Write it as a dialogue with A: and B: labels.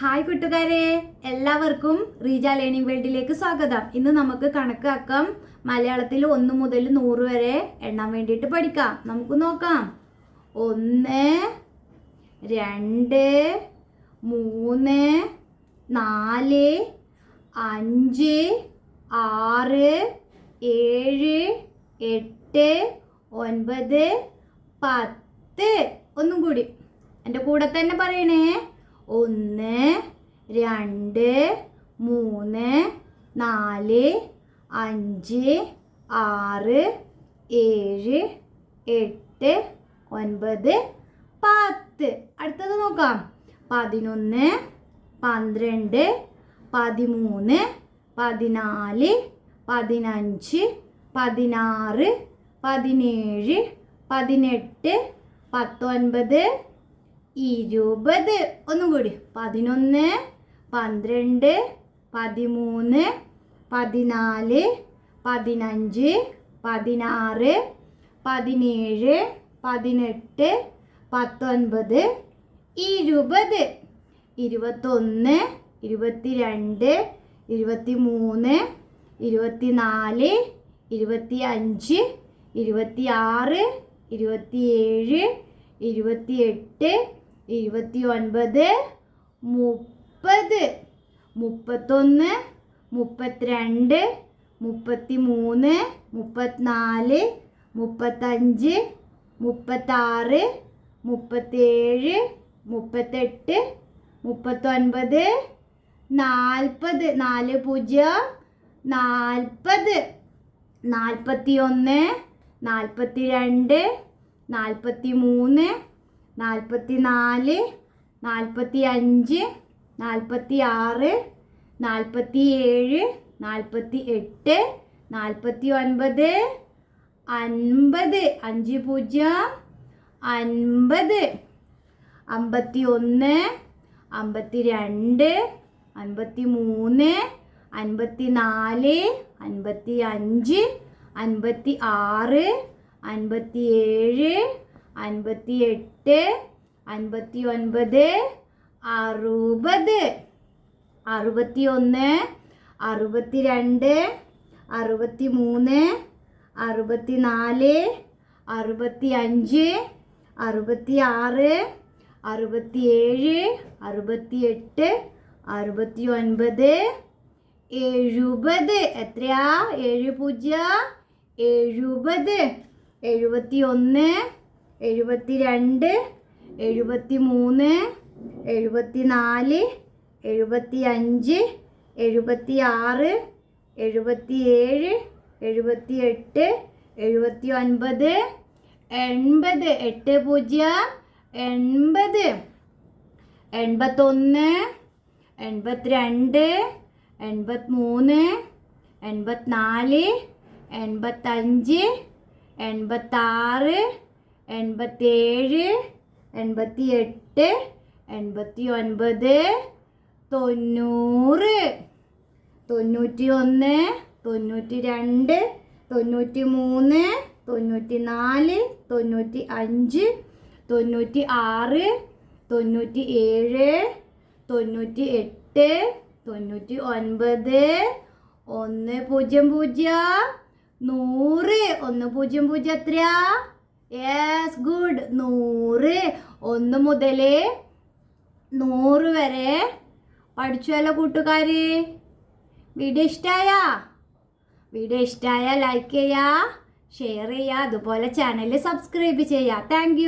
A: Hi കൂട്ടുകാരെ എല്ലാവർക്കും Reeja learning വേൾഡിലേക്ക് സ്വാഗതം. ഇന്ന് നമുക്ക് കണക്കാക്കാം. മലയാളത്തിൽ ഒന്ന് മുതൽ നൂറ് വരെ എണ്ണാൻ വേണ്ടിയിട്ട് പഠിക്കാം. നമുക്ക് നോക്കാം. ഒന്ന് രണ്ട് മൂന്ന് നാല് അഞ്ച് ആറ് ഏഴ് എട്ട് ഒൻപത് പത്ത്. ഒന്നും കൂടി. എന്റെ കൂടെ തന്നെ പറയണേ. ഒന്ന് രണ്ട് മൂന്ന് നാല് അഞ്ച് ആറ് ഏഴ് എട്ട് ഒൻപത് പത്ത്. അടുത്തത് നോക്കാം. പതിനൊന്ന് പന്ത്രണ്ട് പതിമൂന്ന് പതിനാല് പതിനഞ്ച് പതിനാറ് പതിനേഴ് പതിനെട്ട് പത്തൊൻപത്. ഇരുപത്. ഒന്നും കൂടി. പതിനൊന്ന് പന്ത്രണ്ട് പതിമൂന്ന് പതിനാല് പതിനഞ്ച് പതിനാറ് പതിനേഴ് പതിനെട്ട് പത്തൊൻപത്. ഇരുപത്. ഇരുപത്തൊന്ന് ഇരുപത്തിരണ്ട് ഇരുപത്തി മൂന്ന് ഇരുപത്തിനാല് ഇരുപത്തി അഞ്ച് ഇരുപത്തി ആറ് ഇരുപത്തിയേഴ് ഇരുപത്തിയെട്ട് ഇരുപത്തി ഒൻപത് മുപ്പത്. മുപ്പത്തൊന്ന് മുപ്പത്തിരണ്ട് മുപ്പത്തി മൂന്ന് മുപ്പത്തിനാല് മുപ്പത്തഞ്ച് മുപ്പത്താറ് മുപ്പത്തേഴ് മുപ്പത്തെട്ട് മുപ്പത്തൊൻപത് നാൽപ്പത്. നാല് പൂജ്യം നാൽപ്പത്. നാൽപ്പത്തി ഒന്ന് നാൽപ്പത്തി രണ്ട് നാൽപ്പത്തി മൂന്ന് നാൽപ്പത്തി നാല് നാൽപ്പത്തി അഞ്ച് നാൽപ്പത്തി ആറ് നാൽപ്പത്തി ഏഴ് നാൽപ്പത്തി എട്ട് നാൽപ്പത്തി ഒൻപത് അൻപത്. അഞ്ച് പൂജ്യം അൻപത്. അമ്പത്തി ഒന്ന് അമ്പത്തി രണ്ട് അൻപത്തി മൂന്ന് അൻപത്തി നാല് അൻപത്തി അഞ്ച് അൻപത്തി ആറ് അൻപത്തി ഏഴ് അൻപത്തി എട്ട് അൻപത്തി ഒൻപത് അറുപത്. അറുപത്തി ഒന്ന് അറുപത്തി രണ്ട് അറുപത്തി മൂന്ന് അറുപത്തി നാല് അറുപത്തി അഞ്ച് അറുപത്തി ആറ് അറുപത്തി ഏഴ് അറുപത്തി എട്ട് അറുപത്തി ഒൻപത് എഴുപത്. എത്രയാ? ഏഴ് പൂജ്യം എഴുപത്. എഴുപത്തി ഒന്ന് എഴുപത്തി രണ്ട് എഴുപത്തി മൂന്ന് എഴുപത്തി നാല് എഴുപത്തി അഞ്ച് എഴുപത്തി ആറ് എഴുപത്തി ഏഴ് എഴുപത്തി എട്ട് എഴുപത്തി ഒൻപത് എൺപത്. എട്ട് പൂജ്യം എൺപത്. എൺപത്തൊന്ന് എൺപത്തിരണ്ട് എൺപത്തിമൂന്ന് എൺപത്തിനാല് എൺപത്തഞ്ച് എൺപത്താറ് എൺപത്തേഴ് എൺപത്തി എട്ട് എൺപത്തി ഒൻപത് തൊണ്ണൂറ്. തൊണ്ണൂറ്റി ഒന്ന് തൊണ്ണൂറ്റി രണ്ട് തൊണ്ണൂറ്റി മൂന്ന് തൊണ്ണൂറ്റി നാല് തൊണ്ണൂറ്റി അഞ്ച് തൊണ്ണൂറ്റി ആറ് തൊണ്ണൂറ്റി ഏഴ് തൊണ്ണൂറ്റി എട്ട് തൊണ്ണൂറ്റി ഒൻപത് ഒന്ന് പൂജ്യം പൂജ്യം നൂറ്. ഒന്ന് പൂജ്യം പൂജ്യം എത്രയാ? യെസ് ഗുഡ് നൂറ്. ഒന്ന് മുതൽ നൂറ് വരെ. പഠിച്ചുവല്ലോ കൂട്ടുകാർ വീഡിയോ ഇഷ്ടമായ വീഡിയോ ഇഷ്ടമായ ലൈക്ക് ചെയ്യുക ഷെയർ ചെയ്യുക അതുപോലെ ചാനൽ സബ്സ്ക്രൈബ് ചെയ്യുക താങ്ക്